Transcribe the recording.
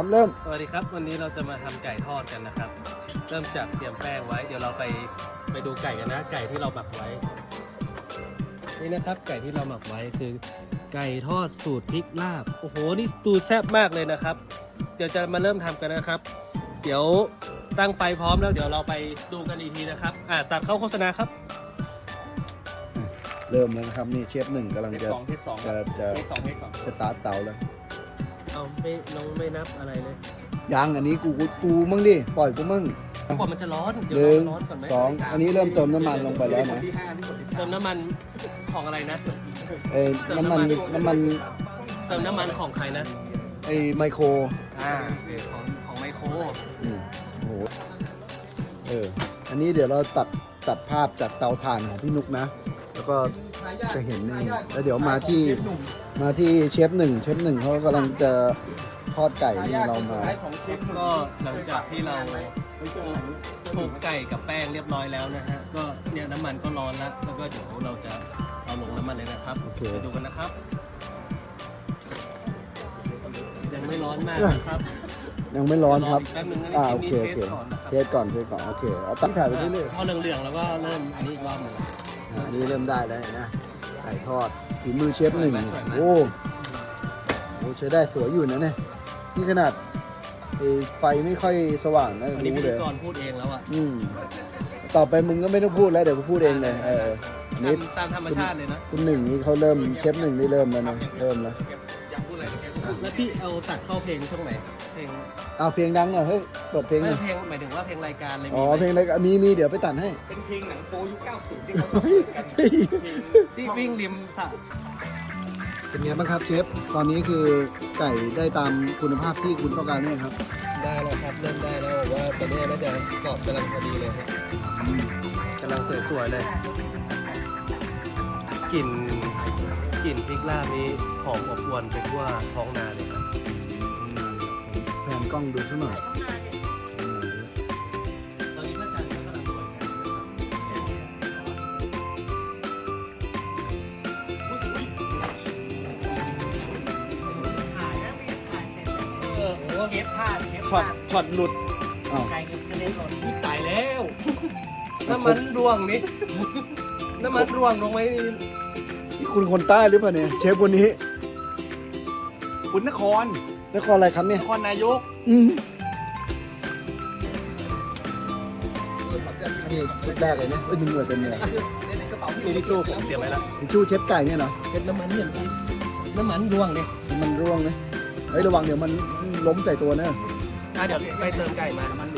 ครับเริ่มสวัสดีครับ วันนี้เราจะมาทำไก่ทอดกันนะครับ เริ่มจากเตรียมแป้งไว้ เดี๋ยวเราไปไปดูไก่กันนะ ไก่ที่เราหมักไว้ นี่นะครับ ไก่ที่เราหมักไว้คือ ไก่ทอดสูตรพริกลาบ โอ้โห นี่ดูแซ่บมากเลยนะครับ เดี๋ยวจะมาเริ่มทำกันนะครับ เดี๋ยวตั้งไฟพร้อมแล้ว เดี๋ยวเราไปดูกันอีกทีนะครับ อ่าตัดเข้าโฆษณาครับ เริ่มแล้วนะครับนี่เชฟหนึ่งกำลังเทคจะสองเทคสองจะจะเทคสองเทคสองสตาร์ทเตาแล้ว เอาไม่น้องไม่นับอะไรเลยยังอันนี้กูกูกูมั่งดิปล่อยกูมั่งกว่ามันจะร้อนเดี๋ยวหนึ่งร้อนก่อนไหมสองอันนี้เริ่มเติมน้ำมันลงไปแล้วนะเติมน้ำมันของอะไรนะ เอ้ยน้ำมันน้ำมันเติมน้ำมันของใครนะ ไอ้ไมโครอ่าของของไมโครอืมโอ้โหเอออันนี้เดี๋ยวเราตัดตัดภาพจากเตาถ่านของพี่นุกนะ แล้วก็จะเห็นนี่แล้วเดี๋ยวมาที่มาที่เชฟหนึ่งเชฟหนึ่งเขากำลังจะทอดไก่นี่เรามาก็หลังจากที่เราคลุกไก่กับแป้งเรียบร้อยแล้วนะฮะก็เนี่ยน้ำมันก็ร้อนแล้วแล้วก็เดี๋ยวเราจะเอาลงน้ำมันเลยนะครับโอเคไปดูกันนะครับ ยังไม่ร้อนมากนะครับยังไม่ร้อนครับกแป๊บนึงนะอ่าคโอลิปเคนี้โอเทเคสก่อนนะครับเทสก่อนเทสก่อนโอเคเอาตั้งถ่ายไปเรื่อยพอเหลืองๆแล้วก็เริ่มอันนี้อีกรอบหนึ่งๆ อ่าอันนี้เริ่มได้แล้วนะไก่ทอดฝีมือเชฟหนึ่งสวยไหมสวยไหมโอ้โหใช้ได้สวยอยู่นะเนี่ยนี่ขนาดไอ้ไฟไม่ค่อยสว่างนะอันนี้รู้พิเลธียกรพูดเองแล้วอะอืมต่อไปมึงก็ไม่ต้องพูดแล้วเดี๋ยวกูพูดเองเลยเอออันนี้ตามตามธรรมชาติเลยนะคุณหนึ่งนี่เขาเริ่มเชฟหนึ่งนี่เริ่มแล้วนะเริ่มแล้ว แล้วพี่เอาตัดเข้าเพลงช่วงไหนเพลงเอาเพลงดังหน่อยเฮ้ยเปิดเพลงหไม่น่อยเพลงหมายถึงว่าเพลงรายการเลยอ๋อมีเพลงไหมอะไรมีมีเดี๋ยวไปตัดให้ เป็นเพลงหนังโปยุค90ที่เขาที่วิ่งริมสระเป็นไงบ้างครับเชฟตอนนี้คือไก่ได้ตามคุณภาพที่คุณต้องการเนี่ยครับได้แล้วครับเริ่มได้แล้วผมว่าตอนนี้น่าจะกรอบกำลังพอดีเลยครับกำลังสวยๆเลยกลิ่น กลิ่นพริกลาบนี้หอมอบอวนไปทั่วท้องนาเลยครับแผนกล้องดูซะหน่อยตอนนี้พระจันทร์ก็กำลังสวยครับเออโหเชฟพลาดเชฟพช็อลาตดช็อตหลุดอ้าวไก่กระเด็นหล่นอุ๊ยตายแล้วน้ำมันร่วงนี่น้ำมันร่วงลงไว้นี่ นี่คุณคนใต้หรือเปล่าเนี่ยเชฟคนนี้คุณนครนครอะไรครับเนี่ยนครนายกอืมนี่ชุดแรกเลยเนี่ยเอ้ยมีเหงื่อเต็มเลยมีทิชชู่ผมเตรียมไว้แล้วทิชชู่เชฟไก่เนี่ยเหรอเป็นน้ำมันเนี่ยพี่น้ำมันร่วงเนี่ยมันร่วงนะเฮ้ยระวังเดี๋ยวมันล้มใส่ตัวนะอะเดี๋ยวไปเติมไก่มาน้ำมันหลวง